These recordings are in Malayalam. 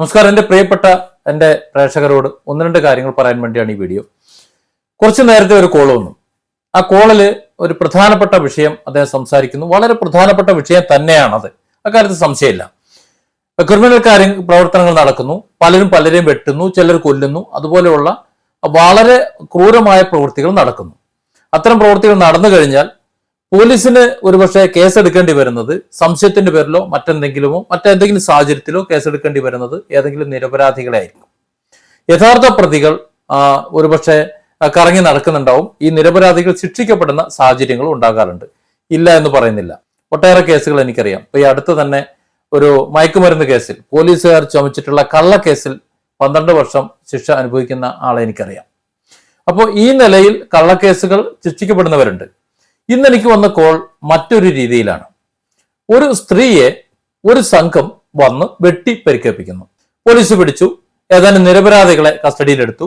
നമസ്കാരം. എന്റെ പ്രിയപ്പെട്ട എന്റെ പ്രേക്ഷകരോട് ഒന്ന് രണ്ട് കാര്യങ്ങൾ പറയാൻ വേണ്ടിയാണ് ഈ വീഡിയോ. കുറച്ച് നേരത്തെ ഒരു കോൾ വന്നു. ആ കോളിൽ ഒരു പ്രധാനപ്പെട്ട വിഷയം അദ്ദേഹം സംസാരിക്കുന്നു. വളരെ പ്രധാനപ്പെട്ട വിഷയം തന്നെയാണത്. അക്കാര്യത്തിൽ സംശയമില്ല. ക്രിമിനൽ കാര്യ പ്രവർത്തനങ്ങൾ നടക്കുന്നു. പലരും പലരെയും വെട്ടുന്നു ചിലർ കൊല്ലുന്നു. അതുപോലെയുള്ള വളരെ ക്രൂരമായ പ്രവൃത്തികൾ നടക്കുന്നു. അത്തരം പ്രവൃത്തികൾ നടന്നു കഴിഞ്ഞാൽ പോലീസിന് ഒരുപക്ഷെ കേസെടുക്കേണ്ടി വരുന്നത് സംശയത്തിന്റെ പേരിലോ മറ്റെന്തെങ്കിലുമോ മറ്റെന്തെങ്കിലും സാഹചര്യത്തിലോ കേസെടുക്കേണ്ടി വരുന്നത് ഏതെങ്കിലും നിരപരാധികളെ ആയിരിക്കും യഥാർത്ഥ പ്രതികൾ ഒരുപക്ഷെ കറങ്ങി നടക്കുന്നുണ്ടാവും. ഈ നിരപരാധികൾ ശിക്ഷിക്കപ്പെടുന്ന സാഹചര്യങ്ങളും ഉണ്ടാകാറുണ്ട്. ഇല്ല എന്ന് പറയുന്നില്ല. ഒട്ടേറെ കേസുകൾ എനിക്കറിയാം. ഇപ്പൊ ഈ അടുത്ത് തന്നെ ഒരു മയക്കുമരുന്ന് കേസിൽ പോലീസുകാർ ചുമച്ചിട്ടുള്ള കള്ളക്കേസിൽ പന്ത്രണ്ട് വർഷം ശിക്ഷ അനുഭവിക്കുന്ന ആളെ എനിക്കറിയാം. അപ്പോൾ ഈ നിലയിൽ കള്ളക്കേസുകൾ ശിക്ഷിക്കപ്പെടുന്നവരുണ്ട്. ഇന്ന് എനിക്ക് വന്ന കോൾ മറ്റൊരു രീതിയിലാണ്. ഒരു സ്ത്രീയെ ഒരു സംഘം വന്ന് വെട്ടി പരിക്കേൽപ്പിക്കുന്നു. പോലീസ് പിടിച്ചു ഏതാനും നിരപരാധികളെ കസ്റ്റഡിയിലെടുത്തു.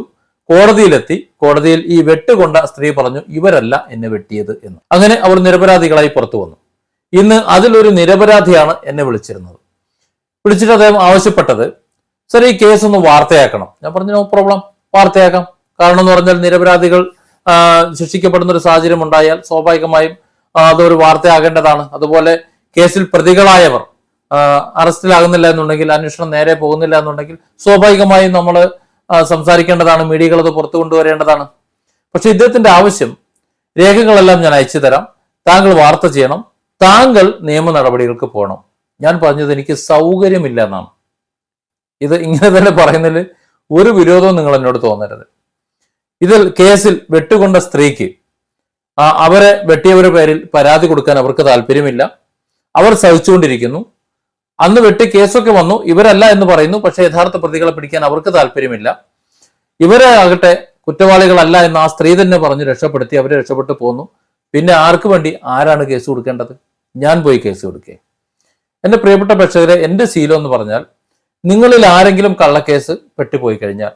കോടതിയിലെത്തി കോടതിയിൽ ഈ വെട്ടുകൊണ്ട സ്ത്രീ പറഞ്ഞു ഇവരല്ല എന്നെ വെട്ടിയത് എന്ന്. അങ്ങനെ അവർ നിരപരാധികളായി പുറത്തു വന്നു. ഇന്ന് അതിലൊരു നിരപരാധിയാണ് എന്നെ വിളിച്ചിരുന്നത്. വിളിച്ചിട്ട് അദ്ദേഹം ആവശ്യപ്പെട്ടത് സർ ഈ കേസ് ഒന്ന് വാർത്തയാക്കണം. ഞാൻ പറഞ്ഞു നോ പ്രോബ്ലം വാർത്തയാക്കാം. കാരണം എന്ന് പറഞ്ഞാൽ നിരപരാധികൾ ശിക്ഷിക്കപ്പെടുന്ന ഒരു സാഹചര്യം ഉണ്ടായാൽ സ്വാഭാവികമായും അതൊരു വാർത്തയാകേണ്ടതാണ്. അതുപോലെ കേസിൽ പ്രതികളായവർ അറസ്റ്റിലാകുന്നില്ല എന്നുണ്ടെങ്കിൽ അന്വേഷണം നേരെ പോകുന്നില്ല എന്നുണ്ടെങ്കിൽ സ്വാഭാവികമായും നമ്മൾ സംസാരിക്കേണ്ടതാണ് മീഡിയകൾ അത് പുറത്തു കൊണ്ടുവരേണ്ടതാണ്. പക്ഷെ ഇദ്ദേഹത്തിന്റെ ആവശ്യം രേഖകളെല്ലാം ഞാൻ അയച്ചു തരാം. താങ്കൾ വാർത്ത ചെയ്യണം. താങ്കൾ നിയമ നടപടികൾക്ക് പോകണം. ഞാൻ പറഞ്ഞത് എനിക്ക് സൗകര്യമില്ല എന്നാണ്. ഇത് ഇങ്ങനെ തന്നെ പറയുന്നതിൽ ഒരു വിരോധവും നിങ്ങൾ എന്നോട് തോന്നരുത്. ഇതിൽ കേസിൽ വെട്ടുകൊണ്ട സ്ത്രീക്ക് അവരെ വെട്ടിയവരുടെ പേരിൽ പരാതി കൊടുക്കാൻ അവർക്ക് താല്പര്യമില്ല. അവർ സഹിച്ചുകൊണ്ടിരിക്കുന്നു. അന്ന് വെട്ടി കേസൊക്കെ വന്നു. ഇവരല്ല എന്ന് പറയുന്നു. പക്ഷെ യഥാർത്ഥ പ്രതികളെ പിടിക്കാൻ അവർക്ക് താല്പര്യമില്ല. ഇവരെ ആകട്ടെ കുറ്റവാളികളല്ല എന്ന് ആ സ്ത്രീ തന്നെ പറഞ്ഞ് രക്ഷപ്പെടുത്തി. അവരെ രക്ഷപ്പെട്ടു പോന്നു. പിന്നെ ആർക്ക് വേണ്ടി ആരാണ് കേസ് കൊടുക്കേണ്ടത്? ഞാൻ പോയി കേസ് കൊടുക്കേ. എന്റെ പ്രിയപ്പെട്ട പ്രേക്ഷകരെ എന്റെ ശീലം എന്ന് പറഞ്ഞാൽ നിങ്ങളിൽ ആരെങ്കിലും കള്ളക്കേസ് പെട്ടുപോയി കഴിഞ്ഞാൽ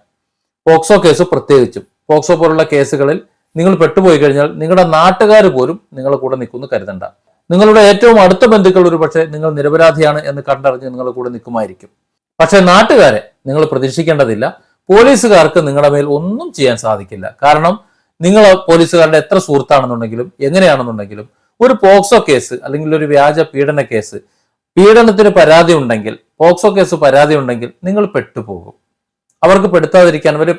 പോക്സോ കേസ് പ്രത്യേകിച്ചും. പോക്സോ പോലുള്ള കേസുകളിൽ നിങ്ങൾ പെട്ടുപോയി കഴിഞ്ഞാൽ നിങ്ങളുടെ നാട്ടുകാർ പോലും നിങ്ങളെ കൂടെ നിൽക്കുമെന്ന് കരുതണ്ട. നിങ്ങളുടെ ഏറ്റവും അടുത്ത ബന്ധുക്കൾ ഒരു പക്ഷേ നിങ്ങൾ നിരപരാധിയാണ് എന്ന് കണ്ടറിഞ്ഞ് നിങ്ങളെ കൂടെ നിൽക്കുമായിരിക്കും. പക്ഷെ നാട്ടുകാരെ നിങ്ങൾ പ്രതീക്ഷിക്കേണ്ടതില്ല. പോലീസുകാർക്ക് നിങ്ങളുടെ മേൽ ഒന്നും ചെയ്യാൻ സാധിക്കില്ല. കാരണം നിങ്ങൾ പോലീസുകാരുടെ എത്ര സുഹൃത്താണെന്നുണ്ടെങ്കിലും എങ്ങനെയാണെന്നുണ്ടെങ്കിലും ഒരു പോക്സോ കേസ് അല്ലെങ്കിൽ ഒരു വ്യാജ പീഡന കേസ് പീഡനത്തിന് പരാതി ഉണ്ടെങ്കിൽ പോക്സോ കേസ് പരാതി ഉണ്ടെങ്കിൽ നിങ്ങൾ പെട്ടുപോകും. അവർക്ക് പെടുത്താതിരിക്കാൻ അവർ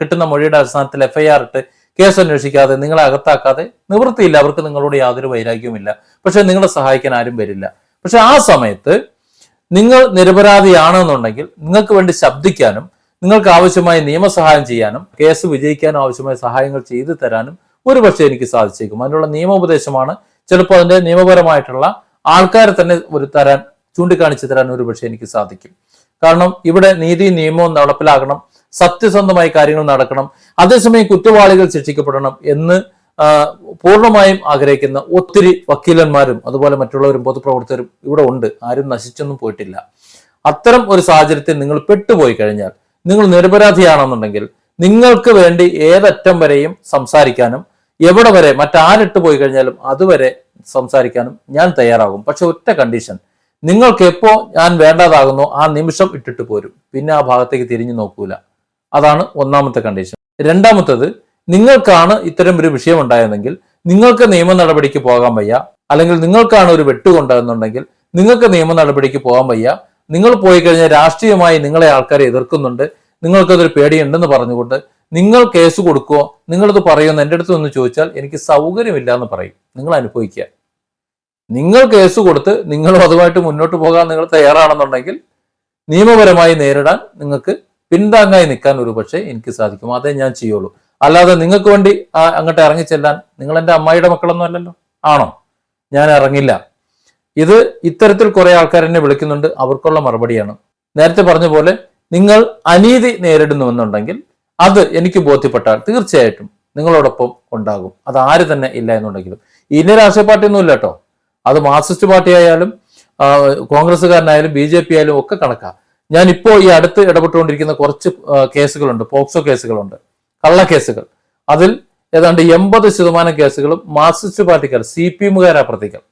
കിട്ടുന്ന മൊഴിയുടെ അടിസ്ഥാനത്തിൽ എഫ്ഐആർ ഇട്ട് കേസ് അന്വേഷിക്കാതെ നിങ്ങളെ അകത്താക്കാതെ നിവൃത്തിയില്ല. അവർക്ക് നിങ്ങളോട് യാതൊരു വൈരാഗ്യവുമില്ല. പക്ഷെ നിങ്ങളെ സഹായിക്കാൻ ആരും വരില്ല. പക്ഷെ ആ സമയത്ത് നിങ്ങൾ നിരപരാധിയാണെന്നുണ്ടെങ്കിൽ നിങ്ങൾക്ക് വേണ്ടി ശബ്ദിക്കാനും നിങ്ങൾക്ക് ആവശ്യമായ നിയമസഹായം ചെയ്യാനും കേസ് വിജയിക്കാനും ആവശ്യമായ സഹായങ്ങൾ ചെയ്തു തരാനും ഒരുപക്ഷെ എനിക്ക് സാധിച്ചേക്കും. അതിനുള്ള നിയമോപദേശമാണ് ചിലപ്പോൾ അതിന്റെ നിയമപരമായിട്ടുള്ള ആൾക്കാരെ തന്നെ ഒരു തരാൻ ചൂണ്ടിക്കാണിച്ചു തരാൻ ഒരുപക്ഷെ എനിക്ക് സാധിക്കും. കാരണം ഇവിടെ നീതി നിയമവും നടപ്പിലാക്കണം സത്യസന്ധമായി കാര്യങ്ങൾ നടക്കണം അതേസമയം കുറ്റവാളികൾ ശിക്ഷിക്കപ്പെടണം എന്ന് പൂർണമായും ആഗ്രഹിക്കുന്ന ഒത്തിരി വക്കീലന്മാരും അതുപോലെ മറ്റുള്ളവരും പൊതുപ്രവർത്തകരും ഇവിടെ ഉണ്ട്. ആരും നശിച്ചൊന്നും പോയിട്ടില്ല. അത്തരം ഒരു സാഹചര്യത്തിൽ നിങ്ങൾ പെട്ടുപോയി കഴിഞ്ഞാൽ നിങ്ങൾ നിരപരാധിയാണെന്നുണ്ടെങ്കിൽ നിങ്ങൾക്ക് വേണ്ടി ഏതറ്റം വരെയും സംസാരിക്കാനും എവിടെ വരെ മറ്റാരിട്ട് പോയി കഴിഞ്ഞാലും അതുവരെ സംസാരിക്കാനും ഞാൻ തയ്യാറാകും. പക്ഷെ ഒറ്റ കണ്ടീഷൻ നിങ്ങൾക്ക് എപ്പോ ഞാൻ വേണ്ടതാകുന്നു ആ നിമിഷം ഇട്ടിട്ട് പോരും. പിന്നെ ആ ഭാഗത്തേക്ക് തിരിഞ്ഞു നോക്കൂല. അതാണ് ഒന്നാമത്തെ കണ്ടീഷൻ രണ്ടാമത്തത് നിങ്ങൾക്കാണ് ഇത്തരം ഒരു വിഷയം ഉണ്ടായതെങ്കിൽ നിങ്ങൾക്ക് നിയമ നടപടിക്ക് പോകാൻ വയ്യ. അല്ലെങ്കിൽ നിങ്ങൾക്കാണ് ഒരു വെട്ടുകൊണ്ടതെന്നുണ്ടെങ്കിൽ നിങ്ങൾക്ക് നിയമ നടപടിക്ക് പോകാൻ വയ്യ. നിങ്ങൾ പോയി കഴിഞ്ഞാൽ രാഷ്ട്രീയമായി നിങ്ങളെ ആൾക്കാരെ എതിർക്കുന്നുണ്ട്. നിങ്ങൾക്കതൊരു പേടിയുണ്ടെന്ന് പറഞ്ഞുകൊണ്ട് നിങ്ങൾ കേസ് കൊടുക്കുമോ നിങ്ങളത് പറയുമെന്ന് എന്റെ അടുത്ത് ഒന്ന് ചോദിച്ചാൽ എനിക്ക് സൗകര്യമില്ല എന്ന് പറയും. നിങ്ങൾ അനുഭവിക്കുക. നിങ്ങൾ കേസ് കൊടുത്ത് നിങ്ങൾ അതുമായിട്ട് മുന്നോട്ട് പോകാൻ നിങ്ങൾ തയ്യാറാണെന്നുണ്ടെങ്കിൽ നിയമപരമായി നേരിടാൻ നിങ്ങൾക്ക് പിന്താങ്ങായി നിൽക്കാൻ ഒരു പക്ഷേ എനിക്ക് സാധിക്കും. അതേ ഞാൻ ചെയ്യുള്ളൂ. അല്ലാതെ നിങ്ങൾക്ക് വേണ്ടി അങ്ങോട്ട് ഇറങ്ങിച്ചെല്ലാൻ നിങ്ങൾ എന്റെ അമ്മായിയുടെ മക്കളൊന്നും അല്ലല്ലോ. ആണോ? ഞാൻ ഇറങ്ങില്ല. ഇത് ഇത്തരത്തിൽ കുറെ ആൾക്കാർ എന്നെ വിളിക്കുന്നുണ്ട്. അവർക്കുള്ള മറുപടിയാണ്. നേരത്തെ പറഞ്ഞ പോലെ നിങ്ങൾ അനീതി നേരിടുന്നുവെന്നുണ്ടെങ്കിൽ അത് എനിക്ക് ബോധ്യപ്പെട്ടാൽ തീർച്ചയായിട്ടും നിങ്ങളോടൊപ്പം ഉണ്ടാകും. അത് ആര് തന്നെ ഇല്ല എന്നുണ്ടെങ്കിലും. ഇന്ന രാഷ്ട്രീയ പാർട്ടി ഒന്നും ഇല്ല കേട്ടോ. അത് മാർക്സിസ്റ്റ് പാർട്ടി ആയാലും കോൺഗ്രസ്സുകാരനായാലും ബി ജെ പി ആയാലും ഒക്കെ കണക്കാ. ഞാൻ ഇപ്പോൾ ഈ അടുത്ത് ഇടപെട്ടുകൊണ്ടിരിക്കുന്ന കുറച്ച് കേസുകളുണ്ട് പോക്സോ കേസുകളുണ്ട് കള്ള കേസുകൾ. അതിൽ ഏതാണ്ട് എൺപത് ശതമാനം കേസുകളും മാർക്സിസ്റ്റ് പാർട്ടിക്കാർ സി പി എമ്മുകാരാ പ്രതികൾ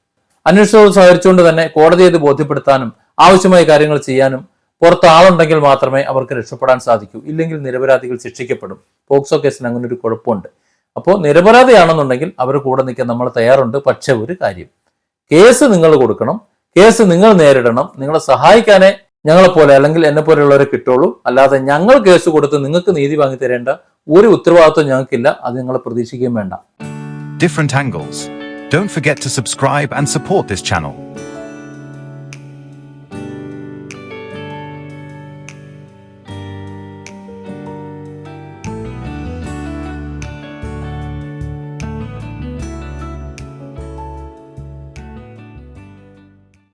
അന്വേഷണത്തോട് സഹകരിച്ചുകൊണ്ട് തന്നെ കോടതിയെ ഇത് ബോധ്യപ്പെടുത്താനും ആവശ്യമായ കാര്യങ്ങൾ ചെയ്യാനും പുറത്ത് ആളുണ്ടെങ്കിൽ മാത്രമേ അവർക്ക് രക്ഷപ്പെടാൻ സാധിക്കൂ. ഇല്ലെങ്കിൽ നിരപരാധികൾ ശിക്ഷിക്കപ്പെടും. പോക്സോ കേസിന് അങ്ങനെ ഒരു കുഴപ്പമുണ്ട്. അപ്പോൾ നിരപരാധിയാണെന്നുണ്ടെങ്കിൽ അവർ കൂടെ നിൽക്കാൻ നമ്മൾ തയ്യാറുണ്ട്. പക്ഷേ ഒരു കാര്യം കേസ് നിങ്ങൾ കൊടുക്കണം കേസ് നിങ്ങൾ നേരിടണം നിങ്ങളെ സഹായിക്കാനേ ഞങ്ങളെ പോലെ അല്ലെങ്കിൽ എന്നെ പോലെയുള്ളവരെ കിട്ടുള്ളൂ. അല്ലാതെ ഞങ്ങൾ കേസ് കൊടുത്ത് നിങ്ങൾക്ക് നീതി വാങ്ങി തരേണ്ട ഒരു ഉത്തരവാദിത്വം ഞങ്ങൾക്കില്ല. അത് നിങ്ങൾ പ്രതീക്ഷിക്കുകയും വേണ്ട. Different angles don't forget to subscribe and support this channel.